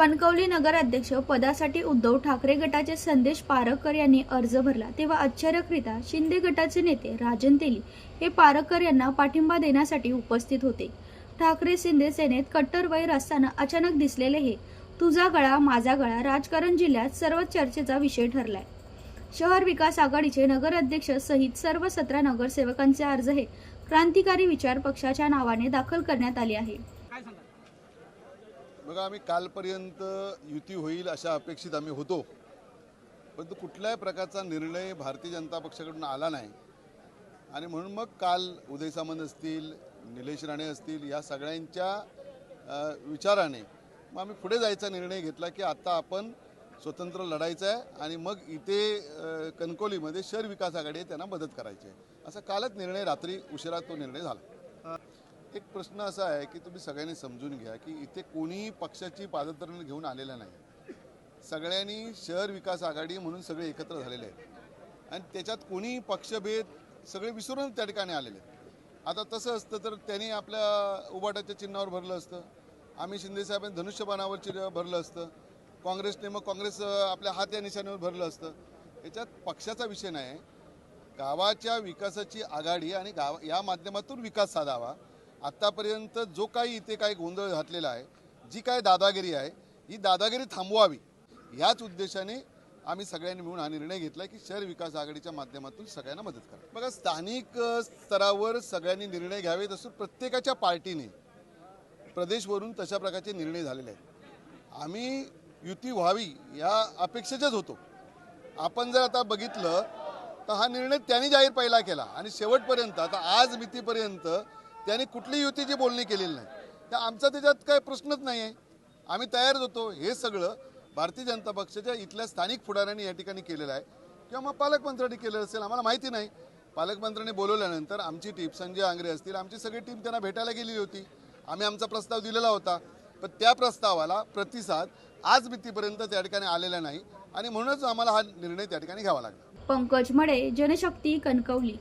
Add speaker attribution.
Speaker 1: कणकवली नगराध्यक्ष पदासाठी उद्धव ठाकरे गटाचे संदेश पारकर यांनी अर्ज भरला. तेव्हा आश्चर्यकरिता शिंदे गटाचे नेते राजन तेली हे पारकर यांना पाठिंबा देण्यासाठी उपस्थित होते. ठाकरे शिंदे सेनेत कट्टर वैर असताना अचानक दिसलेले हे तुझा गळा माझा गळा राजकारण जिल्ह्यात सर्वच चर्चेचा विषय ठरलाय. शहर विकास आघाडीचे नगराध्यक्ष सहित सर्व सतरा नगरसेवकांचे अर्ज हे क्रांतिकारी विचार पक्षाच्या नावाने दाखल करण्यात आले आहे.
Speaker 2: बघा आम्ही कालपर्यंत युती होईल अशा अपेक्षित आम्ही होतो. परंतु कुठल्याही प्रकारचा निर्णय भारतीय जनता पक्षाकडून आला नाही. आणि म्हणून मग काल उदय सामंत असतील निलेश राणे असतील या सगळ्यांच्या विचाराने मग आम्ही पुढे जायचा निर्णय घेतला की आता आपण स्वतंत्र लढायचं आहे आणि मग इथे कणकोलीमध्ये शहर विकास आघाडी त्यांना मदत करायची आहे. असा कालच निर्णय रात्री उशिरा तो निर्णय झाला. एक प्रश्न असा आहे की तुम्ही सगळ्यांनी समजून घ्या की इथे कोणीही पक्षाची पादतरण घेऊन आलेलं नाही. सगळ्यांनी शहर विकास आघाडी म्हणून सगळे एकत्र झालेले आहेत. आणि त्याच्यात कोणीही पक्षभेद सगळे विसरून त्या ठिकाणी आलेले आहेत. आता तसं असतं तर त्यांनी आपल्या उबाटाच्या चिन्हावर भरलं असतं. आम्ही शिंदेसाहेबांनी धनुष्यबाणावर चिन्ह भरलं असतं. काँग्रेसने मग काँग्रेस आपल्या हात या निशाण्यावर भरलं असतं. याच्यात पक्षाचा विषय नाही. गावाच्या विकासाची आघाडी आणि गाव या माध्यमातून विकास साधावा. आत्तापर्यंत जो काही इथे काही गोंधळ घातलेला आहे जी काय दादागिरी आहे ही दादागिरी थांबवावी. याच उद्देशाने आम्ही सगळ्यांनी मिळून हा निर्णय घेतला की शहर विकास आघाडीच्या माध्यमातून सगळ्यांना मदत करा. बघा स्थानिक स्तरावर सगळ्यांनी निर्णय घ्यावे तसं प्रत्येकाच्या पार्टीने प्रदेशवरून तशा प्रकारचे निर्णय झालेले आहेत. आम्ही युती व्हावी या अपेक्षेच्याच होतो. आपण जर आता बघितलं तर हा निर्णय त्यांनी जाहीर पहिला केला आणि शेवटपर्यंत आता आज मितीपर्यंत त्यांनी कुठली युतीची बोलणी केलेली नाही. तर आमचा त्याच्यात काय प्रश्नच नाही आहे आम्ही तयार होतो हे सगळं भारतीय जनता पक्षाच्या इथल्या स्थानिक पुढाऱ्यांनी या ठिकाणी केलेलं आहे. किंवा मग पालकमंत्र्यांनी केलं असेल आम्हाला माहिती नाही. पालकमंत्र्यांनी बोलवल्यानंतर आमची टीम संजय आंग्रे असतील आमची सगळी टीम त्यांना भेटायला गेलेली होती. आम्ही आमचा प्रस्ताव दिलेला होता. पण त्या प्रस्तावाला प्रतिसाद आज मितीपर्यंत त्या ठिकाणी आलेला नाही. आणि म्हणूनच आम्हाला हा निर्णय त्या ठिकाणी घ्यावा लागला.
Speaker 1: पंकज मडे जनशक्ती कणकवली.